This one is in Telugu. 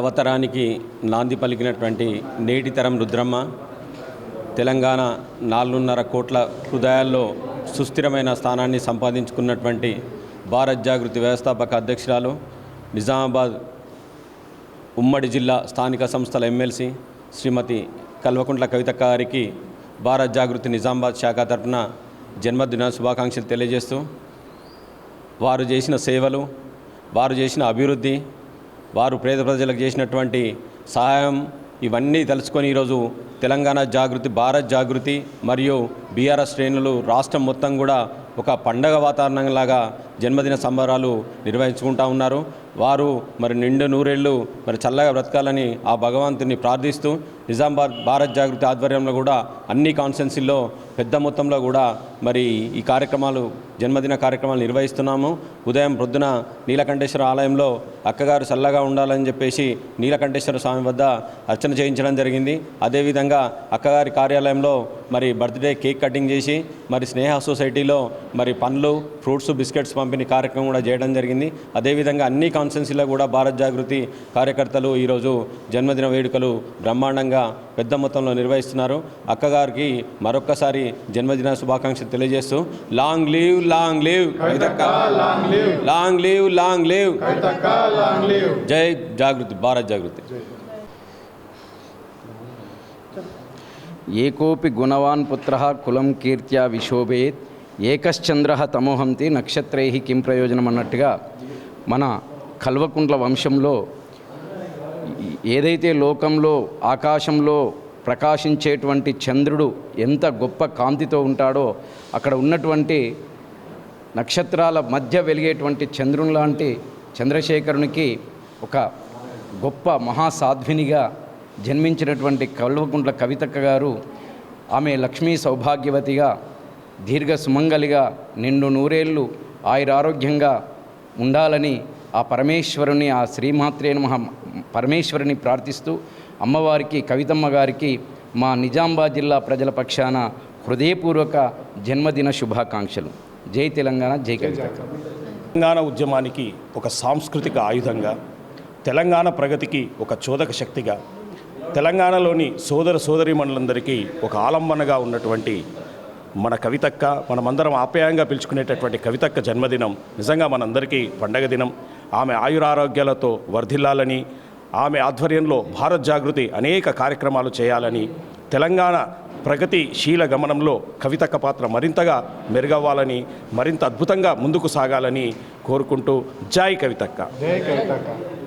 నవతరానికి నాంది పలికినటువంటి నేటి తరం రుద్రమ్మ తెలంగాణ నాలుగున్నర కోట్ల హృదయాల్లో సుస్థిరమైన స్థానాన్ని సంపాదించుకున్నటువంటి భారత్ జాగృతి వ్యవస్థాపక అధ్యక్షురాలు నిజామాబాద్ ఉమ్మడి జిల్లా స్థానిక సంస్థల ఎమ్మెల్సీ శ్రీమతి కల్వకుంట్ల కవిత గారికి భారత్ జాగృతి నిజామాబాద్ శాఖ తరఫున జన్మదిన శుభాకాంక్షలు తెలియజేస్తూ వారు చేసిన సేవలు వారు చేసిన అభివృద్ధి వారు పేద ప్రజలకు చేసినటువంటి సహాయం ఇవన్నీ తెలుసుకొని ఈరోజు తెలంగాణ జాగృతి భారత్ జాగృతి మరియు బీఆర్ఎస్ శ్రేణులు రాష్ట్రం మొత్తం కూడా ఒక పండగ వాతావరణంలాగా జన్మదిన సంబరాలు నిర్వహించుకుంటా ఉన్నారు. వారు మరి నిండు నూరేళ్ళు మరి చల్లగా బ్రతకాలని ఆ భగవంతుని ప్రార్థిస్తూ నిజామాబాద్ భారత్ జాగృతి ఆధ్వర్యంలో కూడా అన్ని కాన్స్టెన్సీల్లో పెద్ద మొత్తంలో కూడా మరి ఈ కార్యక్రమాలు జన్మదిన కార్యక్రమాలు నిర్వహిస్తున్నాము. ఉదయం ప్రొద్దున నీలకంఠేశ్వర ఆలయంలో అక్కగారు చల్లగా ఉండాలని చెప్పేసి నీలకంఠేశ్వర స్వామి వద్ద అర్చన చేయించడం జరిగింది. అదేవిధంగా అక్కగారి కార్యాలయంలో మరి బర్త్డే కేక్ కటింగ్ చేసి మరి స్నేహ సొసైటీలో మరి పండ్లు ఫ్రూట్స్ బిస్కెట్స్ పంపిణీ కార్యక్రమం కూడా చేయడం జరిగింది. అదేవిధంగా అన్ని కాన్స్టెన్సీలో కూడా భారత్ జాగృతి కార్యకర్తలు ఈరోజు జన్మదిన వేడుకలు బ్రహ్మాండంగా పెద్ద మొత్తంలో నిర్వహిస్తున్నారు. అక్కగారికి మరొక్కసారి జన్మదిన శుభాకాంక్షలు తెలియజేస్తూ long live long live. Long live long live. జై జాగృతి భారత్ జాగృతి. ఏకోపి గుణవాన్ పుత్ర కులం కీర్త్యా విశోభేత్ ఏకశ్చంద్ర తమోహంతి నక్షత్రై కిం ప్రయోజనం అన్నట్టుగా మన కల్వకుంట్ల వంశంలో ఏదైతే లోకంలో ఆకాశంలో ప్రకాశించేటువంటి చంద్రుడు ఎంత గొప్ప కాంతితో ఉంటాడో అక్కడ ఉన్నటువంటి నక్షత్రాల మధ్య వెలిగేటువంటి చంద్రుని లాంటి చంద్రశేఖరునికి ఒక గొప్ప మహాసాధ్వినిగా జన్మించినటువంటి కల్వకుంట్ల కవితక్క గారు ఆమె లక్ష్మీ సౌభాగ్యవతిగా దీర్ఘ సుమంగలిగా నిండు నూరేళ్ళు ఆయురారోగ్యంగా ఉండాలని ఆ పరమేశ్వరుని ఆ శ్రీమాత్రే నమః పరమేశ్వరుని ప్రార్థిస్తూ అమ్మవారికి కవితమ్మ గారికి మా నిజామాబాద్ జిల్లా ప్రజల పక్షాన హృదయపూర్వక జన్మదిన శుభాకాంక్షలు. జై తెలంగాణ జై కవితక్క తెలంగాణ ఉద్యమానికి ఒక సాంస్కృతిక ఆయుధంగా తెలంగాణ ప్రగతికి ఒక చోదక శక్తిగా తెలంగాణలోని సోదర సోదరీమణులందరికీ ఒక ఆలంబనగా ఉన్నటువంటి మన కవితక్క మనమందరం ఆప్యాయంగా పిలుచుకునేటటువంటి కవితక్క జన్మదినం నిజంగా మనందరికీ పండగ దినం. ఆమె ఆయురారోగ్యాలతో వర్ధిల్లాలని ఆమె ఆధ్వర్యంలో భారత్ జాగృతి అనేక కార్యక్రమాలు చేయాలని తెలంగాణ ప్రగతిశీల గమనంలో కవితక్క పాత్ర మరింతగా మెరుగవ్వాలని మరింత అద్భుతంగా ముందుకు సాగాలని కోరుకుంటూ జాయ్ కవితక్క. జై కవితక్క.